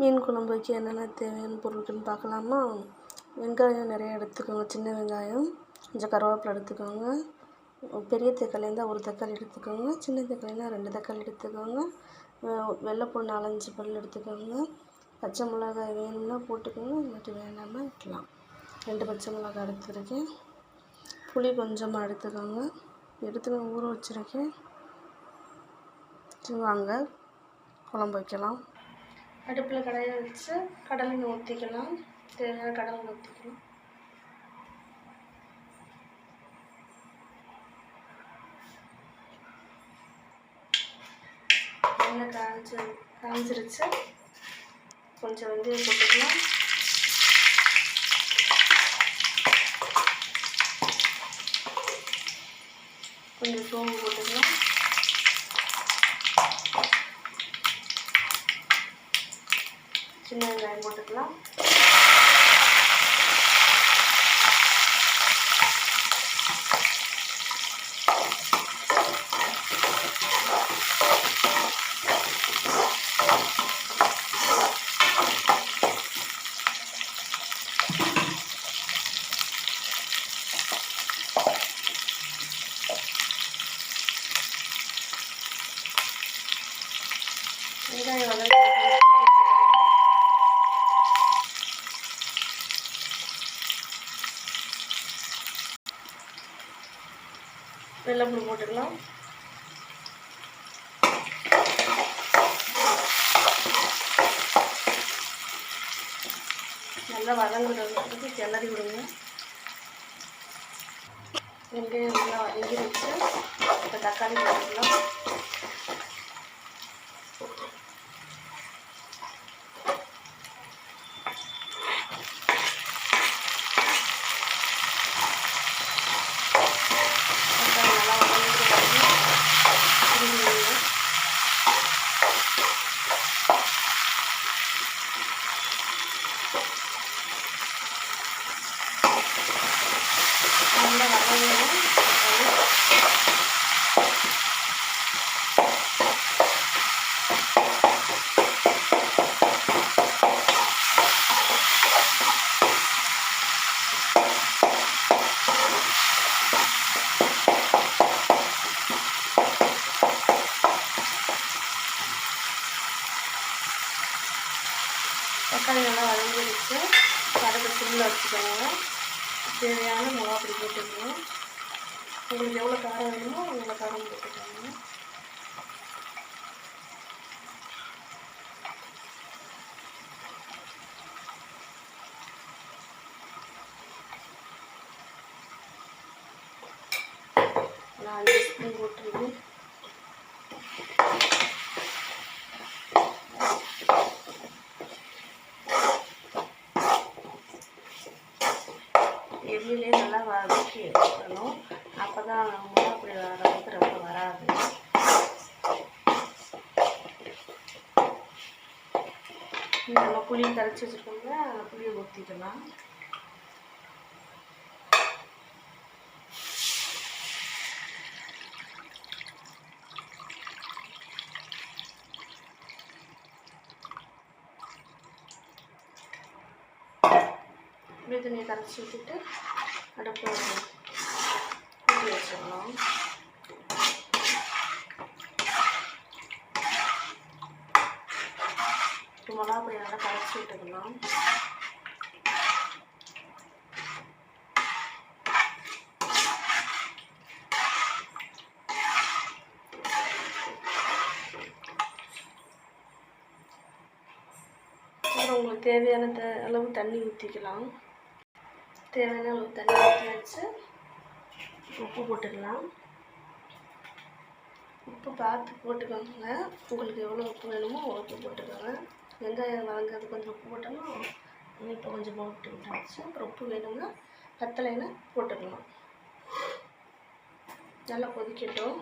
மீன் குழம்பு வைக்க என்னென்ன தேவையான பொருட்கள்னு பார்க்கலாமா? வெங்காயம் நிறையா எடுத்துக்கோங்க சின்ன வெங்காயம். கொஞ்சம் கருவேப்பிலை எடுத்துக்கோங்க. பெரிய தக்காளி இருந்தால் ஒரு தக்காளி எடுத்துக்கோங்க. சின்ன தக்காளினா ரெண்டு தக்காளி எடுத்துக்கோங்க. வெள்ளைப்பூண்டு நாலஞ்சு பல் எடுத்துக்கோங்க. பச்சை மிளகாய் வேணும்னா போட்டுக்கோங்க இல்லாட்டி வேணாமல் வைக்கலாம் ரெண்டு பச்சை மிளகாய் எடுத்துருக்கேன். புளி கொஞ்சமாக எடுத்துக்கோங்க. எடுத்து ஊற வச்சுருக்கேன். வாங்க. குழம்பு வைக்கலாம். அடுப்பில் கடையை வச்சு கடலை ஊற்றிக்கலாம். தேவையான கடலை ஊற்றிக்கலாம். எண்ணெய் காய்ச்சி காய்ஞ்சிருச்சு கொஞ்சம் வந்து போட்டுக்கலாம். கொஞ்சம் சோம்பு போட்டு சின்ன வெங்காயம் போட்டுக்கலாம் வெங்காயம் வதங்க வெள்ளைப்பூடு போட்டுக்கலாம். நல்லா வதங்குறதுக்கு கிளறி விடுங்க. வெங்காயம் நல்லா வதங்கி வச்சு இப்போ தக்காளி போட்டுக்கலாம் தக்காளி நல்லா வதங்கிட்டு வரணும் திரும்பி விடுங்க. நல்லா வதங்கணும் தக்காளி. தக்காளி நல்லா வதங்கிடுச்சு அடுப்பு சிம்மில் வச்சுக்கோங்க தேவையான மிளகா பொடி போட்டுக்கணும் உங்களுக்கு எவ்வளோ காரம் வேணுமோ அவ்வளோ காரம் போட்டுக்கோங்க நான் அஞ்சு ஸ்பூன் போட்டுருக்கேன் எண்ணெயிலே நல்லா வதக்கி எடுக்கணும் அப்போ தான் மிளகாப்பொடி வர்றதுக்கு ரொம்ப வராது. நம்ம புளியை கரைச்சி வச்சுருக்கோம்ல அந்த புளியை ஊற்றிக்கலாம் புளி தண்ணியை கரைச்சி விட்டுட்டு அடுப்பில் ஊற்றி வச்சிடலாம் இப்போ மிளகா பொடி நல்லா கரைச்சி விட்டுக்கலாம் அப்புறம் உங்களுக்கு தேவையான த அளவு தண்ணி ஊற்றிக்கலாம் தேவையான அளவு தண்ணி ஊற்றி வச்சு உப்பு போட்டுக்கலாம். உப்பு பார்த்து போட்டுக்கோங்க. உங்களுக்கு எவ்வளோ உப்பு வேணுமோ அவ்வளோ உப்பு போட்டுக்கோங்க. வெங்காயம் வதங்கிறது கொஞ்சம் உப்பு போட்டோம்னா இப்போ கொஞ்சம் போட்டு விட்டாச்சு அப்புறம் உப்பு வேணும்னா பத்தலைன்னா போட்டுக்கலாம். நல்லா கொதிக்கட்டும்.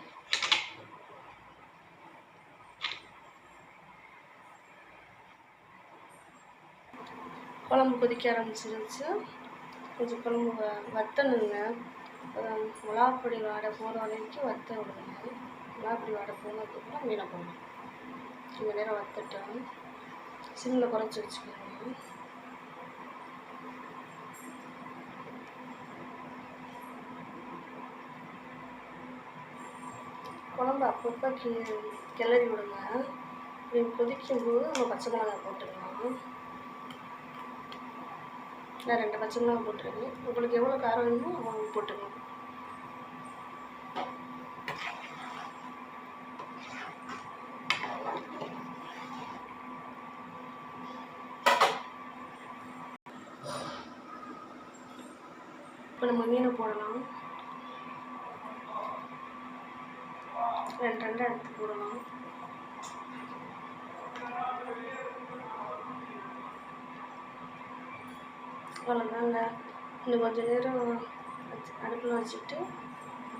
குழம்பு கொதிக்க ஆரம்பிச்சிருந்துச்சு கொஞ்சம் குழம்பு வ வத்தணுங்க மிளகாப்பொடி வாடை போகிற வரைக்கும் வற்ற விடுங்க மிளகாப்பொடி வாடை போனதுக்கப்புறம் மீனை போடணும். கொஞ்சம் நேரம் வத்தட்டும். சிம்மில் குறைச்சி வச்சுக்கோங்க. குழம்பு அப்பப்போ கி கிளறி விடுங்க. இது கொதிக்கும் போது நம்ம பச்சை மிளகாய் போட்டுக்கலாம். நான் ரெண்டு பச்சை மிளகாய் போட்டிருக்கேன் உங்களுக்கு எவ்வளோ காரம் வேணுமோ அவ்வளோ போட்டுக்கணும் இப்போ நம்ம மீனை போடலாம். ரெண்டு ரெண்டு எடுத்து போடலாம். அவ்வளோதாங்க இன்னும் கொஞ்சம் நேரம் வச்சு அடுப்பில் வச்சுட்டு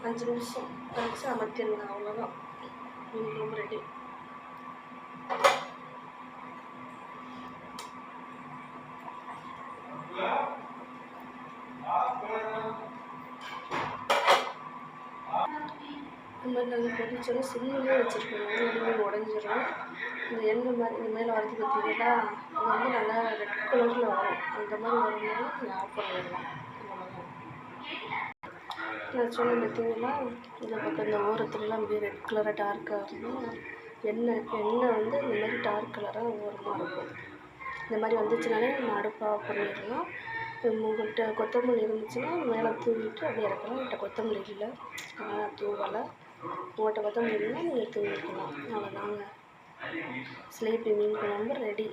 அஞ்சு நிமிஷம் கழிச்சு அமர்த்திடுங்க அவ்வளோதான் மீன் குழம்பு ரெடி மாதிரி நாங்கள் கொதிச்சோன்னா சிம்மிலே வச்சுருக்கோம். எதுவுமே உடஞ்சிரும். இந்த எண்ணெய் மாதிரி இந்த மேலே வரது பார்த்தீங்களா அது வந்து நல்லா ரெட் கலரில் வரும். அந்த மாதிரி வரும்போது நீங்கள் ஆஃப் பண்ணிடலாம் நான் சொன்னேன் பார்த்தீங்கன்னா இந்த பக்கம் இந்த ஓரத்துலலாம் அப்படியே ரெட் கலராக டார்க்காக இருக்கும் எண்ணெய் எண்ணெய் வந்து இந்த மாதிரி டார்க் கலராக ஓரமாக இருக்கும். இந்த மாதிரி வந்துச்சுனாலே நம்ம அடுப்பை ஆஃப் பண்ணிடலாம். உங்கள்கிட்ட கொத்தமல்லி இருந்துச்சுன்னா மேலே தூவிட்டு அப்படியே இறக்கலாம் என்கிட்ட கொத்தமல்லி இல்லை. அதனால் தூவலை. உங்கள்கிட்ட கொத்தமல்லி இருந்தால் நீங்கள் தூவிக்கலாம் அவ்வளோதாங்க ஸ்லீப்பி மீன் குழம்பு ரெடி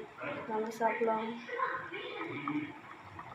வாங்க சாப்பிடலாம்.